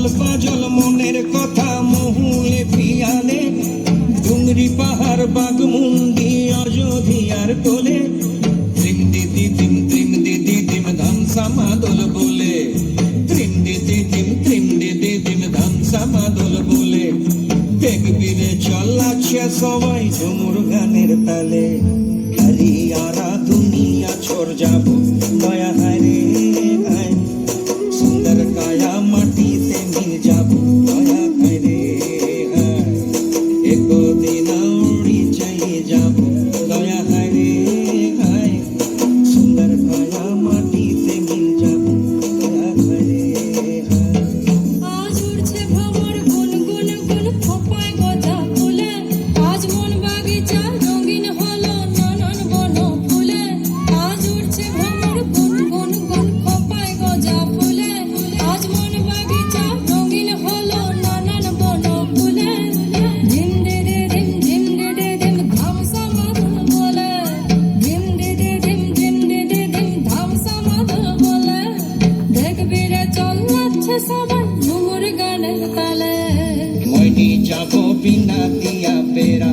আল puzzle মনের কথা মহুলে পিয়ালে। ডুংরি পাহাড় বাগমুন্ডি অযোধিয়ার কোলে। ত্রিম দিদি তিম ত্রিম দিদি তিম ধাম সামাদল বলে। ত্রিম দিদি তিম ত্রিম দিদি তিম ধাম সামাদল বলে। দেখবিরে চলাচ্ছে সবাই ঝুমুর গানের তালে। হারিয়ারা দুনিয়া ছর যাব দয়া হায় সবার মোর গানের তালে। মইনি যাব বিনা দিয়া বেড়া